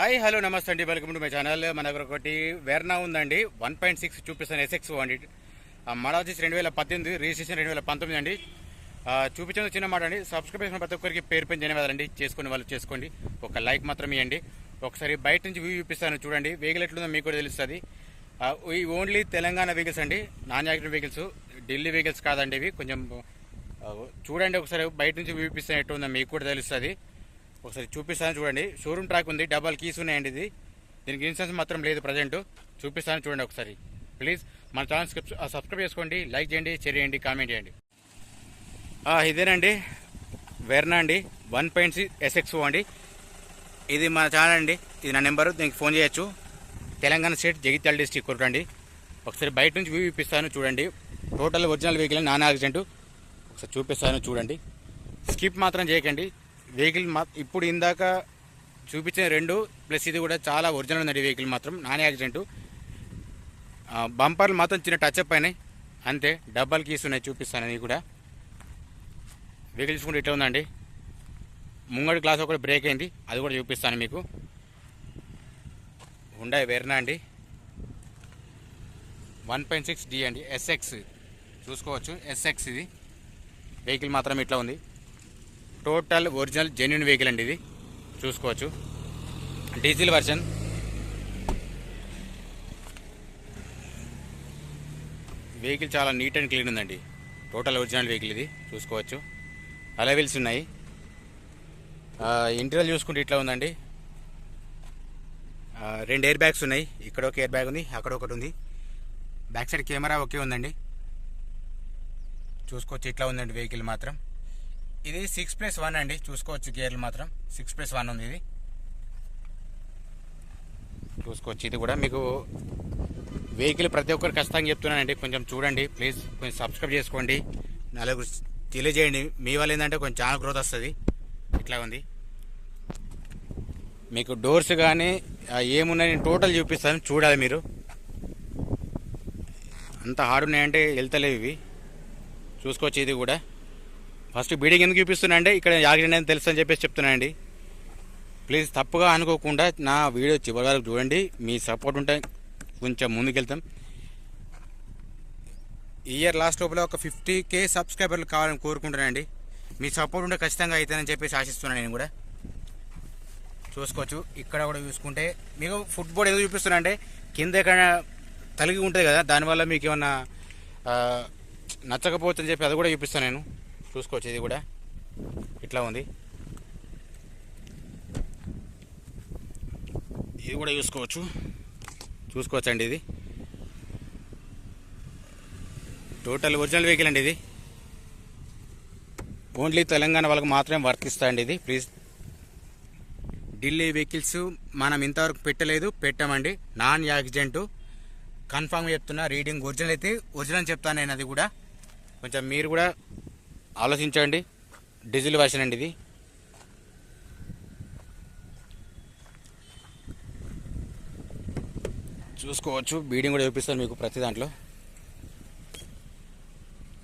Hi hello నమస్తే అండి. Welcome to my channel. మన దగ్గర ఒకటి వెర్నా ఉందండి. వన్ పాయింట్ సిక్స్ చూపిస్తాను ఎస్ఎక్స్ అండి. మన వచ్చేసి రెండు వేల పద్దెనిమిది రిజిస్ట్రేషన్ రెండు వేల పంతొమ్మిది అండి. ఆ, చిన్న మాట అండి. సబ్స్క్రైబ్ చేసిన ప్రతి ఒక్కరికి పేరు పని ధన్యవాదాలండి. చేసుకుని వాళ్ళు చేసుకోండి. ఒక లైక్ మాత్రం ఇవ్వండి. ఒకసారి బయట నుంచి వ్యూ చూపిస్తాను చూడండి. వెహికల్ ఎట్లుందో మీకు కూడా తెలుస్తుంది. ఈ ఓన్లీ తెలంగాణ వెహికల్స్ అండి. Non active vehicles Delhi vehicles కాదండి ఇవి. కొంచెం చూడండి ఒకసారి బయట నుంచి వ్యూ చూపిస్తాను ఎట్లుందో మీకు కూడా తెలుస్తుంది. ఒకసారి చూపిస్తాను చూడండి. షోరూమ్ ట్రాక్ ఉంది డబల్ కీస్ ఉన్నాయండి ఇది. దీనికి ఇన్సూరెన్స్ మాత్రం లేదు ప్రజెంట్. చూపిస్తాను చూడండి ఒకసారి. ప్లీజ్ మన ఛానల్ సబ్స్క్రైబ్ చేసుకోండి లైక్ చేయండి షేర్ చేయండి కామెంట్ చేయండి. ఇదేనండి. వెర్నా అండి. వన్ పాయింట్ సిక్స్ ఎస్ఎక్స్ అండి. ఇది మన ఛానల్ అండి. ఇది నా నెంబరు దీనికి ఫోన్ చేయొచ్చు. తెలంగాణ స్టేట్ జగిత్యాల డిస్టిక్ కొట్టండి ఒకసారి బయట నుంచి వ్యూ చూపిస్తాను చూడండి. Total original vehicle non accident. ఒకసారి చూపిస్తాను చూడండి. స్కిప్ మాత్రం చేయకండి. వెహికల్ మా ఇప్పుడు ఇందాక చూపించిన రెండు ప్లస్ ఇది కూడా చాలా ఒరిజినల్ ఉందండి వెహికల్ మాత్రం నాన్ యాక్సిడెంట్. బంపర్లు మాత్రం చిన్న టచ్ అప్ అయినాయి. అంతే డబ్బల్ కీస్ ఉన్నాయి చూపిస్తాను అది కూడా. వెహికల్ చూసుకుంటే ఇట్లా ఉందండి. ముంగడి గ్లాస్ ఒకటి బ్రేక్ అయింది అది కూడా చూపిస్తాను మీకు. ఉండాయి వెర్నా అండి. వన్ పాయింట్ సిక్స్ డి అండి ఎస్ఎక్స్ చూసుకోవచ్చు ఎస్ఎక్స్ ఇది. వెహికల్ మాత్రం ఇట్లా ఉంది. టోటల్ ఒరిజినల్ జెన్యున్ వెహికల్ అండి ఇది. చూసుకోవచ్చు. Diesel version. వెహికల్ చాలా నీట్ అండ్ క్లీన్ ఉందండి. టోటల్ ఒరిజినల్ వెహికల్ ఇది. చూసుకోవచ్చు. అలవెల్స్ ఉన్నాయి. ఇంటీరియర్ చూసుకుంటే ఇట్లా ఉందండి. రెండు ఎయిర్ బ్యాగ్స్ ఉన్నాయి. ఇక్కడ ఒక ఎయిర్ బ్యాగ్ ఉంది అక్కడ ఒకటి ఉంది. బ్యాక్ సైడ్ కెమెరా ఒకే ఉందండి. చూసుకోవచ్చు ఇట్లా ఉందండి వెహికల్ మాత్రం. ఇది సిక్స్ ప్లస్ వన్ అండి. చూసుకోవచ్చు గేర్లు మాత్రం. సిక్స్ ప్లస్ వన్ ఉంది ఇది. చూసుకోవచ్చు. ఇది కూడా మీకు వెహికల్ ప్రతి ఒక్కరు ఖచ్చితంగా చెప్తున్నానండి. కొంచెం చూడండి. ప్లీజ్ కొంచెం సబ్స్క్రైబ్ చేసుకోండి. నలుగురు తెలియజేయండి. మీ వల్ల ఏంటంటే కొంచెం చాలా గ్రోత్ వస్తుంది. ఇట్లా ఉంది. మీకు డోర్స్ కానీ ఏమున్నాయి నేను టోటల్ చూపిస్తాను. చూడాలి మీరు. అంత హార్డ్ ఉన్నాయంటే వెళ్తలేవు ఇవి. చూసుకోవచ్చు ఇది కూడా. ఫస్ట్ బీడింగ్ ఎందుకు చూపిస్తున్నా అంటే ఇక్కడ యాక్సిడెంట్ అని తెలుసు అని చెప్పేసి చెప్తున్నానండి ప్లీజ్ తప్పుగా అనుకోకుండా నా వీడియో చివరి వరకు చూడండి. మీ సపోర్ట్ ఉంటే కొంచెం ముందుకెళ్తాం. ఇయర్ లాస్ట్ లోపల ఒక ఫిఫ్టీ కే సబ్స్క్రైబర్లు కావాలని కోరుకుంటున్నానండి మీ సపోర్ట్ ఉంటే ఖచ్చితంగా అవుతుందని చెప్పేసి ఆశిస్తున్నాను నేను కూడా. చూసుకోవచ్చు. ఇక్కడ కూడా చూసుకుంటే మీకు ఫుట్బాల్ ఎందుకు చూపిస్తున్నా అంటే కింద ఎక్కడ తలిగి ఉంటుంది కదా దానివల్ల మీకు ఏమన్నా నచ్చకపోతుందని నచ్చకపోవచ్చు అని చెప్పి అది కూడా చూపిస్తాను నేను. చూసుకోవచ్చు ఇది కూడా. ఇట్లా ఉంది. ఇది కూడా చూసుకోవచ్చు. చూసుకోవచ్చండి ఇది. టోటల్ ఒరిజినల్ వెహికల్ అండి ఇది. ఓన్లీ తెలంగాణ వాళ్ళకి మాత్రమే వర్తిస్తాయండి ఇది. ప్లీజ్ ఢిల్లీ వెహికల్స్ మనం ఇంతవరకు పెట్టలేదు. పెట్టామండి. నాన్ యాక్సిడెంటు కన్ఫామ్ చెప్తున్నా రీడింగ్ ఒరిజినల్ అయితే ఒరిజినల్ చెప్తాను నేను అది కూడా. కొంచెం మీరు కూడా ఆలోచించండి. డీజిల్ వర్షన్ అండి ఇది. చూసుకోవచ్చు. బీడింగ్ కూడా చూపిస్తాను మీకు ప్రతి దాంట్లో.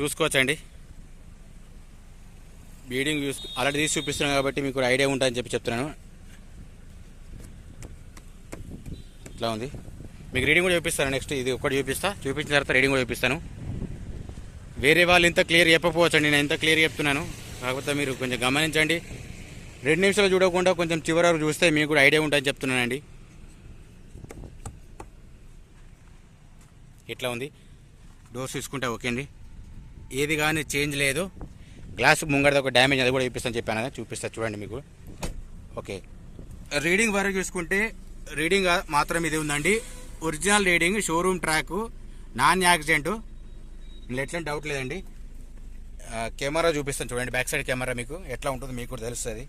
చూసుకోవచ్చండి. బీడింగ్ చూసు ఆల్రెడీ తీసి చూపిస్తున్నాను కాబట్టి మీకు ఐడియా ఉంటుందని చెప్పి చెప్తున్నాను. ఇట్లా ఉంది. మీకు రీడింగ్ కూడా చూపిస్తాను. నెక్స్ట్ ఇది ఒకటి చూపిస్తా. చూపించిన తర్వాత రీడింగ్ కూడా చూపిస్తాను. వేరే వాళ్ళు ఇంత క్లియర్ చెప్పకపోవచ్చండి నేను ఇంత క్లియర్ చెప్తున్నాను. కాకపోతే మీరు కొంచెం గమనించండి. రెండు నిమిషాలు చూడకుండా కొంచెం చివరి వరకు చూస్తే మీకు కూడా ఐడియా ఉంటుందని చెప్తున్నానండి. ఇట్లా ఉంది? డోర్స్ తీసుకుంటే ఓకే అండి. ఏది కానీ చేంజ్ లేదు. గ్లాస్ ముంగడ ఒక డ్యామేజ్ అది కూడా చూపిస్తాను చెప్పాను కదా చూపిస్తా చూడండి మీకు. ఓకే. రీడింగ్ వరకు చూసుకుంటే రీడింగ్ మాత్రం ఇది ఉందండి. Original reading showroom track non accident ఇందులో ఎట్లా డౌట్ లేదండి. కెమెరా చూపిస్తాను చూడండి బ్యాక్ సైడ్ కెమెరా మీకు. ఎట్లా ఉంటుందో మీకు కూడా తెలుస్తుంది.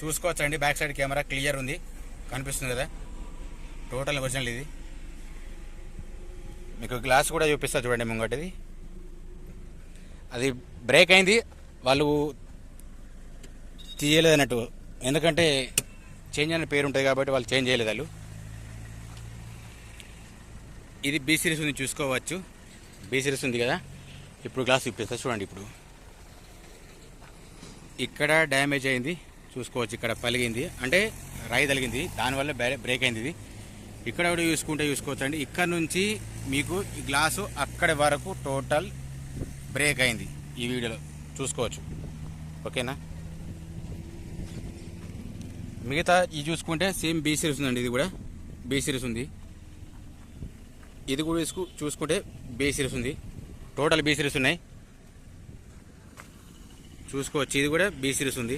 చూసుకోవచ్చండి బ్యాక్ సైడ్ కెమెరా క్లియర్ ఉంది. కనిపిస్తుంది కదా? టోటల్ ఒరిజినల్ ఇది. మీకు గ్లాస్ కూడా చూపిస్తా చూడండి ముంగటిది. అది బ్రేక్ అయింది. వాళ్ళు తీయలేదన్నట్టు. ఎందుకంటే చేంజ్ అనే పేరు ఉంటుంది కాబట్టి వాళ్ళు చేంజ్ చేయలేదు వాళ్ళు. ఇది బీ సిరీస్ ఉంది చూసుకోవచ్చు. బీ సిరీస్ ఉంది కదా? ఇప్పుడు గ్లాస్ ఇప్పిస్తా చూడండి ఇప్పుడు. ఇక్కడ డ్యామేజ్ అయింది చూసుకోవచ్చు ఇక్కడ పలిగింది. అంటే రాయి తలిగింది దానివల్ల బ్రేక్ అయింది ఇది. ఇక్కడ కూడా చూసుకుంటే చూసుకోవచ్చు అండి. ఇక్కడ నుంచి మీకు ఈ గ్లాసు అక్కడి వరకు టోటల్ బ్రేక్ అయింది ఈ వీడియోలో చూసుకోవచ్చు. ఓకేనా? మిగతా ఇది చూసుకుంటే సేమ్ బీ సిరీస్ ఉందండి ఇది కూడా. బీ సిరీస్ ఉంది. ఇది కూడా వేసుకు చూసుకుంటే బీ సిరీస్ ఉంది. టోటల్ బీ సిరీస్ ఉన్నాయి. చూసుకోవచ్చు. ఇది కూడా బీ సిరీస్ ఉంది.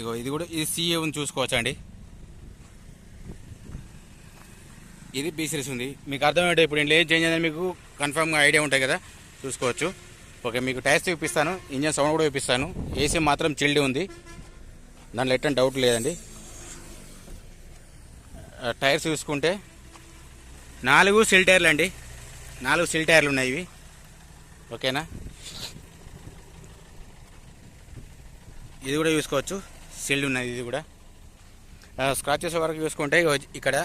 ఇగో ఇది కూడా ఇది సిఏ ఉంది చూసుకోవచ్చా అండి? ఇది బీ సిరీస్ ఉంది. మీకు అర్థమైతే ఇప్పుడు ఇంట్లో ఏం చేంజ్ అయిందని మీకు కన్ఫామ్గా ఐడియా ఉంటాయి కదా. చూసుకోవచ్చు. ఓకే మీకు టైర్స్ చూపిస్తాను. ఇంజన్ సౌండ్ కూడా చూపిస్తాను. ఏసీ మాత్రం చిల్డ్ ఉంది. దాంట్లో ఎట్టని డౌట్ లేదండి. టైర్స్ చూసుకుంటే నాలుగు సిల్ టైర్లు అండి. నాలుగు సిల్ టైర్లు ఉన్నాయి ఇవి. ఓకేనా? ఇది కూడా చూసుకోవచ్చు. సిల్డ్ ఉన్నది ఇది కూడా. స్క్రాచెస్ వరకు చూసుకుంటే ఇక్కడ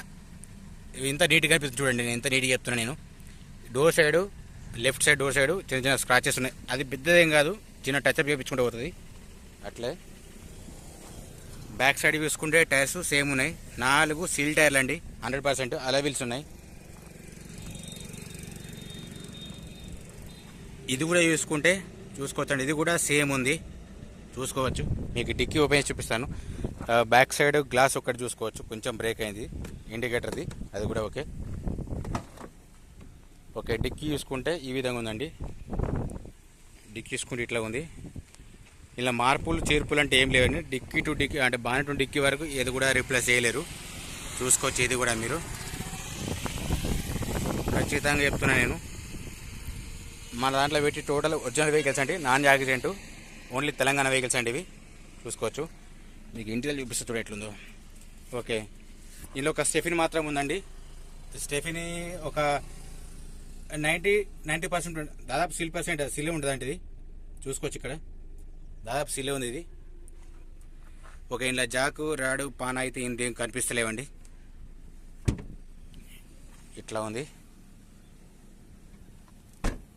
ఇంత నీట్గా అనిపిస్తుంది చూడండి నేను ఎంత నీట్గా చెప్తున్నాను నేను. Door side left side door side చిన్న చిన్న స్క్రాచెస్ ఉన్నాయి. అది పెద్దదేం కాదు చిన్న టచ్అప్ చేయించుకుంటూ పోతుంది. అట్లే. బ్యాక్ సైడ్ చూసుకుంటే టైర్స్ సేమ్ ఉన్నాయి. నాలుగు సీల్ టైర్లు అండి. హండ్రెడ్ పర్సెంట్ అలవిల్స్ ఉన్నాయి. ఇది కూడా చూసుకుంటే చూసుకోవచ్చండి. ఇది కూడా సేమ్ ఉంది. చూసుకోవచ్చు. మీకు డిక్కీ ఓపెన్ చేసి చూపిస్తాను. బ్యాక్ సైడ్ గ్లాస్ ఒకటి చూసుకోవచ్చు. కొంచెం బ్రేక్ అయింది. ఇండికేటర్ది. అది కూడా ఓకే. ఓకే డిక్కీ చూసుకుంటే ఈ విధంగా ఉందండి. డిక్కీ చూసుకుంటే ఇట్లా ఉంది. ఇలా మార్పులు చేర్పులు అంటే ఏం లేవండి. డిక్కీ టు డిక్కీ అంటే బాణి టు డిక్కీ వరకు ఏది కూడా రిప్లేస్ చేయలేరు. చూసుకోవచ్చు ఇది కూడా మీరు. ఖచ్చితంగా చెప్తున్నా నేను. మన దాంట్లో పెట్టి టోటల్ ఒరిజినల్ వెహికల్స్ అండి non accident only Telangana vehicles అండి ఇవి. చూసుకోవచ్చు. మీకు ఇంటిలో చూపిస్తే చూడ ఎట్లుందో. ఓకే. ఇందులో ఒక స్టెఫిన్ మాత్రం ఉందండి. స్టెఫిని ఒక నైంటీ నైంటీ పర్సెంట్ దాదాపు సిల్ పర్సెంట్ సిల్ ఉంటుందండి ఇది. చూసుకోవచ్చు ఇక్కడ. దాదాపు సిల్ ఉంది ఇది. ఓకే ఇంట్లో జాకు రాడు పాన అయితే ఇంకేం కనిపిస్తలేవండి. ఇట్లా ఉంది.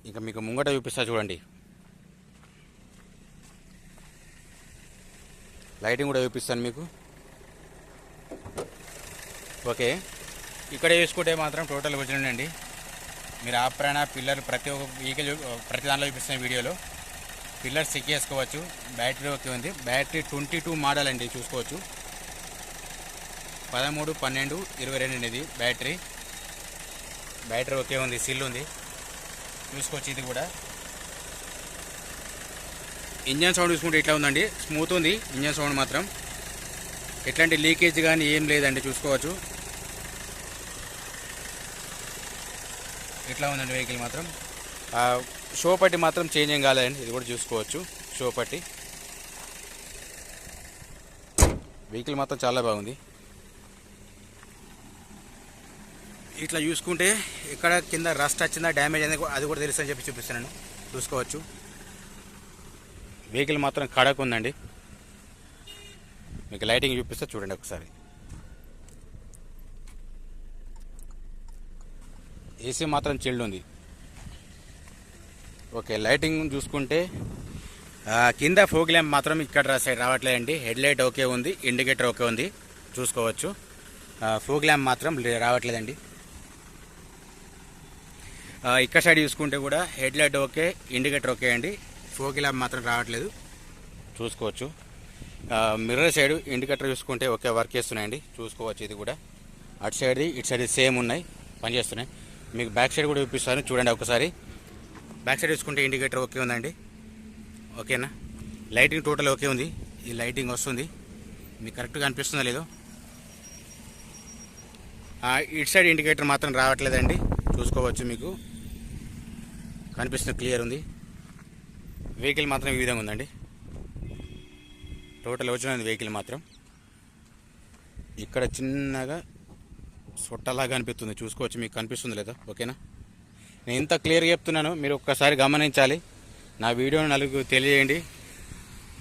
ఇంకా మీకు ముంగట చూపిస్తా చూడండి. లైటింగ్ కూడా చూపిస్తాను మీకు. ఓకే. ఇక్కడ చూసుకుంటే మాత్రం టోటల్ వచ్చినండి మీరు మీరు ప్రాణ పిల్లర్ ప్రతి ఒక్క వెహికల్ ప్రతి దాంట్లో చూపిస్తున్న వీడియోలో. పిల్లర్స్ చెక్ చేసుకోవచ్చు. బ్యాటరీ ఓకే ఉంది. బ్యాటరీ ట్వంటీ టూ మోడల్ అండి చూసుకోవచ్చు. పదమూడు పన్నెండు ఇరవై రెండు అండి ఇది బ్యాటరీ. బ్యాటరీ ఓకే ఉంది సిల్ ఉంది. చూసుకోవచ్చు ఇది కూడా. ఇంజన్ సౌండ్ చూసుకుంటే ఇట్లా ఉందండి. స్మూత్ ఉంది ఇంజన్ సౌండ్ మాత్రం. ఎట్లాంటి లీకేజ్ కానీ ఏం లేదండి చూసుకోవచ్చు. ఇట్లా ఉందండి వెహికల్ మాత్రం. షో పట్టి మాత్రం చేంజ్ ఏం కాలేదండి ఇది కూడా చూసుకోవచ్చు షో పట్టి వెహికల్ మాత్రం చాలా బాగుంది. ఇట్లా చూసుకుంటే ఇక్కడ కింద రస్ట్ వచ్చిందా డ్యామేజ్ అయిందా అది కూడా తెలుసు అని చెప్పి చూపిస్తున్నాను. చూసుకోవచ్చు. వెహికల్ మాత్రం కడకు ఉందండి. మీకు లైటింగ్ చూపిస్తే చూడండి ఒకసారి. ఏసీ మాత్రం చిల్డ్ ఉంది. ఓకే లైటింగ్ చూసుకుంటే కింద ఫోక్ ల్యాంప్ మాత్రం ఇక్కడ రా- సైడ్ రావట్లేదండి. హెడ్ లైట్ ఓకే ఉంది ఇండికేటర్ ఓకే ఉంది చూసుకోవచ్చు. ఫోగ్ ఫోక్ ల్యాంప్ మాత్రం రావట్లేదండి. ఇక్కడ సైడ్ చూసుకుంటే కూడా head light okay indicator okay అండి. ఫోక్ ల్యాంప్ మాత్రం రావట్లేదు చూసుకోవచ్చు. మిర్రర్ సైడ్ ఇండికేటర్ చూసుకుంటే ఓకే వర్క్ చేస్తున్నాయండి చూసుకోవచ్చు ఇది కూడా. అటు సైడ్ది ఇటు సైడ్ సేమ్ ఉన్నాయి పనిచేస్తున్నాయి. మీకు బ్యాక్ సైడ్ కూడా చూపిస్తాను చూడండి ఒకసారి. బ్యాక్ సైడ్ చూసుకుంటే ఇండికేటర్ ఓకే ఉందండి. ఓకేనా? లైటింగ్ టోటల్ ఓకే ఉంది. ఈ లైటింగ్ వస్తుంది. మీకు కరెక్ట్గా అనిపిస్తుందా లేదో. ఇటు సైడ్ ఇండికేటర్ మాత్రం రావట్లేదండి. చూసుకోవచ్చు మీకు. కనిపిస్తుంది క్లియర్ ఉంది. వెహికల్ మాత్రం ఈ విధంగా ఉందండి. టోటల్ వచ్చినది వెహికల్ మాత్రం. ఇక్కడ చిన్నగా సొట్టలాగా అనిపిస్తుంది. చూసుకోవచ్చు మీకు కనిపిస్తుంది లేదా. ఓకేనా? నేను ఇంత క్లియర్గా చెప్తున్నాను మీరు ఒక్కసారి గమనించాలి. నా వీడియోని నలుగురు తెలియజేయండి.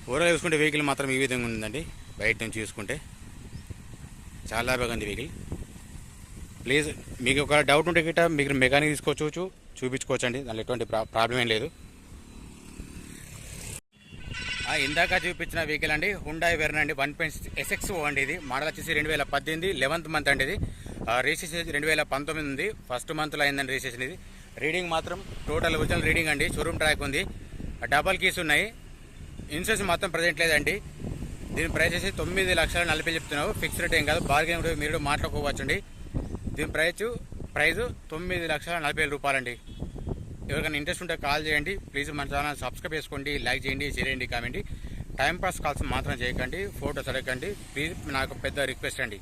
ఊరలో చూసుకుంటే వెహికల్ మాత్రం ఈ విధంగా ఉందండి. బయట నుంచి చూసుకుంటే చాలా బాగుంది వెహికల్. ప్లీజ్ మీకు ఒక డౌట్ ఉంటే గిట్ట మీరు మెకానిక్ తీసుకోవచ్చు చూపించుకోవచ్చు అండి దానిలో ఎటువంటి ప్రా ప్రాబ్లం ఏం లేదు. ఇందాక చూపించిన వెహికల్ అండి హుండాయి వెర్న అండి. వన్ పాయింట్ ఎస్ఎక్స్ అండి ఇది. మోడల్ వచ్చేసి రెండు వేల పద్దెనిమిది లెవెంత్ మంత్ అండి ఇది. ఆ, రిజిస్ట్రేషన్ రెండు వేల పంతొమ్మిది ఉంది. ఫస్ట్ మంత్లో అయిందండి రిజిస్ట్రేషన్ ఇది. రీడింగ్ మాత్రం టోటల్ ఒరిజినల్ రీడింగ్ అండి. షోరూమ్ ట్రాక్ ఉంది. డబల్ కీస్ ఉన్నాయి. ఇన్సూరెన్స్ మాత్రం ప్రజెంట్ లేదండి. దీని ప్రైస్ వచ్చి తొమ్మిది లక్షల నలభై చెప్తున్నావు. ఫిక్స్ రేట్ ఏం కాదు. బార్గెన్ కూడా మీరు మాట్లాడుకోవచ్చు మాట్లాడుకోవచ్చండి. దీని ప్రైస్ ప్రైస్ తొమ్మిది లక్షల నలభై వేల రూపాయలండి. ఎవరికైనా ఇంట్రెస్ట్ ఉంటే కాల్ చేయండి. ప్లీజ్ మన ఛానల్ సబ్స్క్రైబ్ చేసుకోండి. లైక్ చేయండి. షేర్ చేయండి. కామెంట్ టైం పాస్ కాల్స్ మాత్రం చేయకండి. ఫోటోస్ అడగండి ప్లీజ్ నాకు పెద్ద రిక్వెస్ట్ అండి.